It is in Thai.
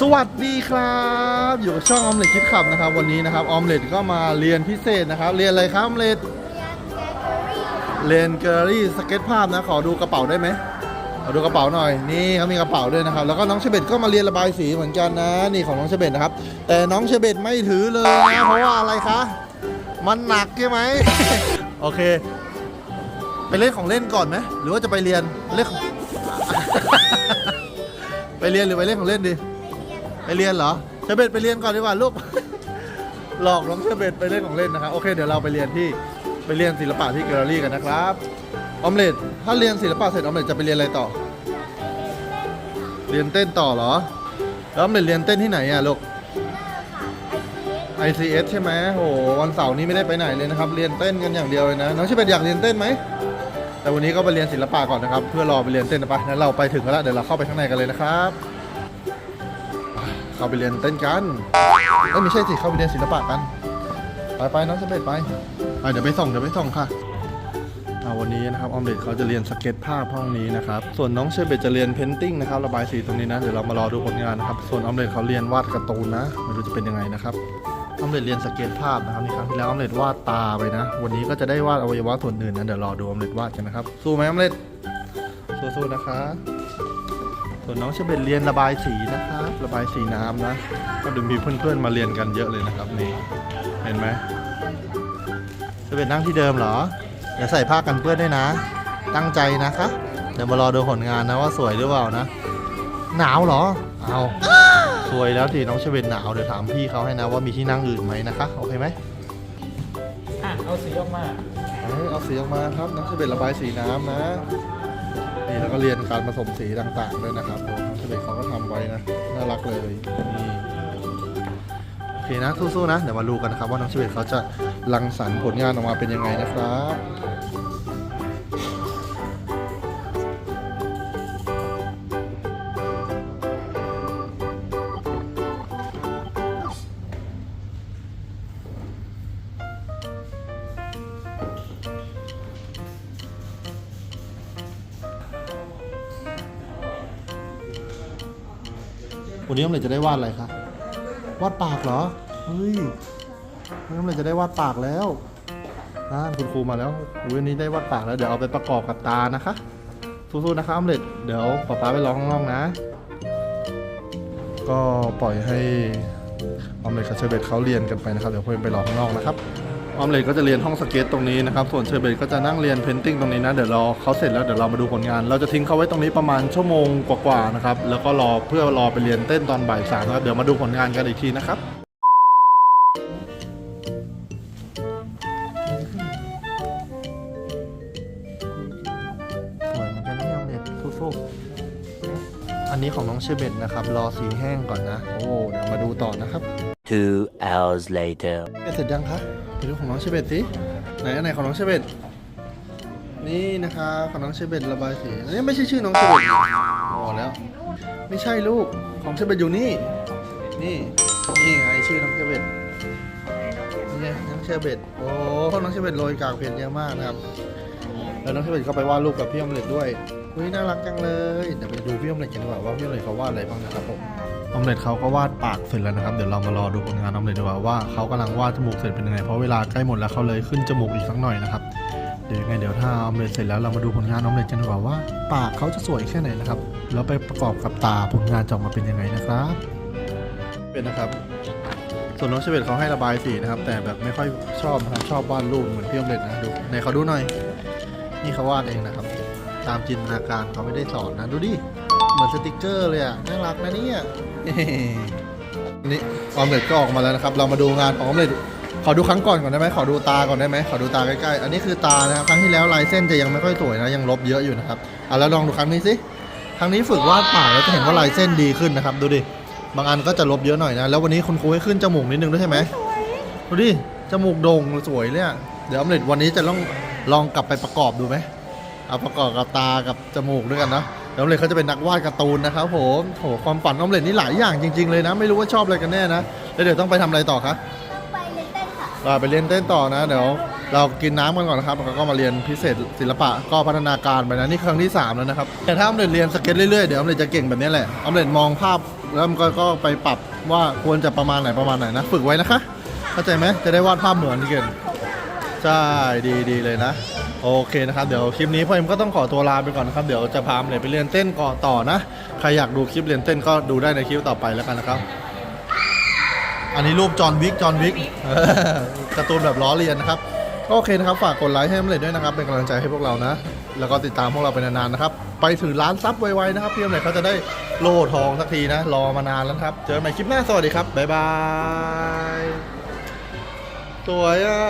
สวัสดีครับ อยู่กับช่องออมเล็ตคิดขับนะครับ วันนี้นะครับออมเล็ตก็มาเรียนพิเศษนะครับ เรียนอะไรครับออมเล็ตเรียนแกลเลอรี่สเก็ตภาพนะ ขอดูกระเป๋าได้ไหมขอดูกระเป๋าหน่อย นี่เขามีกระเป๋าด้วยนะครับ แล้วก็น้องเชเบตก็มาเรียนระบายสีเหมือนกันนะ นี่ของน้องเชเบตนะครับ แต่น้องเชเบตไม่ถือเลยนะเพราะว่าอะไรคะ มันหนักใช่ไหม โอเค ไปเล่นของเล่นก่อนไหมหรือว่าจะไปเรียนเล่นของ ไปเรียนหรือไปเล่นของเล่นดี ไปเรียนเหรอเชอร์เบตไปเรียนก่อนดีกว่าลูก หลอกน้องเชอร์เบตไปเล่นของเล่นนะครับ โอเค เดี๋ยวเราไปเรียนที่ไปเรียนศิลปะที่แกลเลอรี่กันนะครับออมเล็ตถ้าเรียนศิลปะเสร็จออมเล็ตจะไปเรียนอะไรต่อ เรียนเต้นต่อเหรอ แล้วออมเล็ตเรียนเต้นที่ไหนอะลูก ICS ใช่ไหมโห วันเสาร์นี้ไม่ได้ไปไหนเลยนะครับ เรียนเต้นกันอย่างเดียวเลยนะ น้องเชอร์เบตอยากเรียนเต้นไหม แต่วันนี้ก็ไปเรียนศิลปะก่อนนะครับ เพื่อรอไปเรียนเต้นนะปะงั้นเราไปถึงกันแล้ว เดี๋ยวเราเข้าไปข้างในกันเลยนะครับ เข้าไปเรียนเต้นกันเอ้ยไม่ใช่สิเข้าไปเรียนศิลปะกัน ไปไปน้องสเปดไปไปเดี๋ยวไปส่งเดี๋ยวไปส่งค่ะอ่าวันนี้นะครับออมเด็ดเขาจะเรียนสเก็ตภาพห้องนี้นะครับ ส่วนน้องเชเบตจะเรียนเพนติ้งนะครับ ระบายสีตรงนี้นะ เดี๋ยวเรามารอดูผลงานนะครับ ส่วนออมเด็ดเขาเรียนวาดการ์ตูนนะไม่รู้จะเป็นยังไงนะครับออมเด็ดเรียนสเก็ตภาพนะครับในครั้งที่แล้วออมเด็ดวาดตาไปนะ วันนี้ก็จะได้วาดอวัยวะส่วนอื่นนะ เดี๋ยวรอดูออมเด็ดวาดกันนะครับ สู้ไหมออมเด็ดสู้ๆนะคะ ส่วนน้องเชอร์เบตเรียนระบายสีนะครับ ระบายสีน้ำนะ ก็ดูมีเพื่อนๆมาเรียนกันเยอะเลยนะครับนี่เห็นไหมจะเป็นนั่งที่เดิมเหรอเดี๋ยวใส่ผ้ากันเปื้อนด้วยนะ ตั้งใจนะคะเดี๋ยวมารอดูผลงานนะว่าสวยหรือเปล่านะ หนาวเหรอเอาสวยแล้วสิน้องเชเวนหนาวเดี๋ยวถามพี่เขาให้นะว่ามีที่นั่งอื่นไหมนะคะโอเคไหมอะเอาสีออกมา เอ้ยเอาสีออกมาครับน้องเชเวนระบายสีน้ำนะ นี่แล้วก็เรียนการผสมสีต่างๆด้วยนะครับน้องเด็กเขาก็ทำไว้นะน่ารักเลยนี่โอเคนะสู้ๆนะเดี๋ยวมาดูกันนะครับ ว่าน้องเชเวนเขาจะรังสรรค์ผลงานออกมาเป็นยังไงนะครับ วันนี้น้องเลยจะได้วาดอะไรคะวาดปากเหรอเฮ้ยน้องเลยจะได้วาดปากแล้วอ่าคุณครูมาแล้ววันนี้ได้วาดปากแล้วเดี๋ยวเอาไปประกอบกับตานะคะสู้ๆนะคะอมเล็ตเดี๋ยวป๊าป๊าไปรอข้างนอกนะ ก็ปล่อยให้ออมเล็ตกับเชอร์เบตเขาเรียนกันไปนะครับ เดี๋ยวเพื่อนไปรอข้างนอกนะครับ ออมเล็ตก็จะเรียนห้องสเก็ตตรงนี้นะครับ ส่วนเชอร์เบตก็จะนั่งเรียนเพนติ้งตรงนี้นะ เดี๋ยวรอเขาเสร็จแล้วเดี๋ยวเรามาดูผลงาน เราจะทิ้งเขาไว้ตรงนี้ประมาณชั่วโมงกว่าๆนะครับ แล้วก็รอเพื่อรอไปเรียนเต้นตอนบ่ายสามนะครับเดี๋ยวมาดูผลงานกันอีกทีนะครับสวยเหมือนกันนะออมเล็ตสู้ๆอันนี้ของน้องเชอร์เบตนะครับ รอสีแห้งก่อนนะ โอ้เดี๋ยวมาดูต่อนะครับ Two hours later. เสร็จยังคะไป ดูของน้องเชเบตสิไหนอันไหนของน้องเชเบตนี่นะคะของน้องเชเบตระบายสีอันนี้ไม่ใช่ชื่อน้องเชเบตบอแล้ว ไม่ใช่ลูกของเชเบตอยู่นี่ นี่นี่ไงชื่อน้องเชเบตนี่น้องเชเบตโอ้น้องเชเบตโรยกากเพชรเยอะมากนะครับแล้วน้องเชเบตก็ไปวาดรูปกับพี่อมเล็ตด้วย เฮ้ยน่ารักจังเลยเดี๋ยวไปดูพี่อมเล็ตกันดีกว่าว่าพี่อมเล็ตเขาวาดอะไรบ้างนะครับผมออมเล็ตเขาก็วาดปากเสร็จแล้วนะครับเดี๋ยวเรามารอดูผลงานออมเล็ตดีกว่าว่าเขากำลังวาดจมูกเสร็จเป็นยังไงเพราะเวลาใกล้หมดแล้วเขาเลยขึ้นจมูกอีกสักหน่อยนะครับเดี๋ยวยังไงเดี๋ยวถ้าออมเล็ตเสร็จแล้วเรามาดูผลงานออมเล็ตกันดีกว่าว่า ปากเขาจะสวยแค่ไหนนะครับแล้วไปประกอบกับตาผลงานจะออกมาเป็นยังไงนะครับ เป็นนะครับส่วนน้องเชเวตเขาให้ระบายสีนะครับ แต่แบบไม่ค่อยชอบนะครับชอบวาดรูปเหมือนพี่ออมเล็ตนะดูไหนเขาดูหน่อย นี่เขาวาดเองนะครับ ตามจินตนาการเขาไม่ได้สอนนะ ดูดิ เหมือนสติกเกอร์เลยอะน่ารักนะเนี่ยนี่ออมเล็ตก็ออกมาแล้วนะครับ เรามาดูงานของออมเล็ตขอดูครั้งก่อนก่อนได้ไหมขอดูตาก่อนได้ไหมขอดูตาใกล้ๆ อันนี้คือตานะครับ ครั้งที่แล้วลายเส้นจะยังไม่ค่อยสวยนะ ยังลบเยอะอยู่นะครับอะแล้วลองดูครั้งนี้สิ ครั้งนี้ฝึกวาดปากแล้วจะเห็นว่าลายเส้นดีขึ้นนะครับ ดูดิ บางอันก็จะลบเยอะหน่อยนะ แล้ววันนี้คุณครูให้ขึ้นจมูกนิดนึงด้วยใช่ไหมดูดิ จมูกโด่งสวยเลยอะเดี๋ยวออมเล็ตวันนี้จะต้องลองกลับไปประกอบดูไหม เอาประกอบกับตากับจมูกด้วยกันนะแล้วออมเล็ตเขาจะเป็นนักวาดการ์ตูนนะครับผมโหความฝันออมเล็ตนี่หลายอย่างจริง ๆ เลยนะ ไม่รู้ว่าชอบอะไรกันแน่นะแล้วเดี๋ยวต้องไปทำอะไรต่อคะต้องไปเรียนเต้นค่ะเราไปเรียนเต้นต่อนะเดี๋ยวเรากินน้ำกันก่อนนะครับแล้วก็มาเรียนพิเศษศิลปะก็พัฒนาการไปนะนี่ครั้งที่สามแล้วนะครับ แต่ถ้าออมเล็ตเรียนสเก็ตเรื่อยๆ เดี๋ยวออมเล็ตจะเก่งแบบนี้แหละออมเล็ตมองภาพแล้วมันก็ก็ไปปรับว่าควรจะประมาณไหนประมาณไหนนะ ฝึกไว้นะคะ เข้าใจไหมจะได้วาดภาพเหมือนที่เก่งใช่ดีดีเลยนะ โอเคนะครับ เดี๋ยวคลิปนี้พ่อเอ็มก็ต้องขอตัวลาไปก่อนนะครับ เดี๋ยวจะพามเลยไปเรียนเต้นก่อต่อนะ ใครอยากดูคลิปเรียนเต้นก็ดูได้ในคลิปต่อไปแล้วกันนะครับ อันนี้รูปจอห์นวิกจอห์นวิกการ์ตูนแบบล้อเลียนนะครับก็โอเคนะครับ ฝากกดไลค์ให้อมเลยด้วยนะครับ เป็นกำลังใจให้พวกเรานะ แล้วก็ติดตามพวกเราไปนานๆนะครับ ไปถึงล้านซับไวๆนะครับพี่อมเลยเขาจะได้โล่ทองสักทีนะ รอมานานแล้วครับ เจอกันใหม่คลิปหน้าสวัสดีครับบ๊ายบายสวยอะ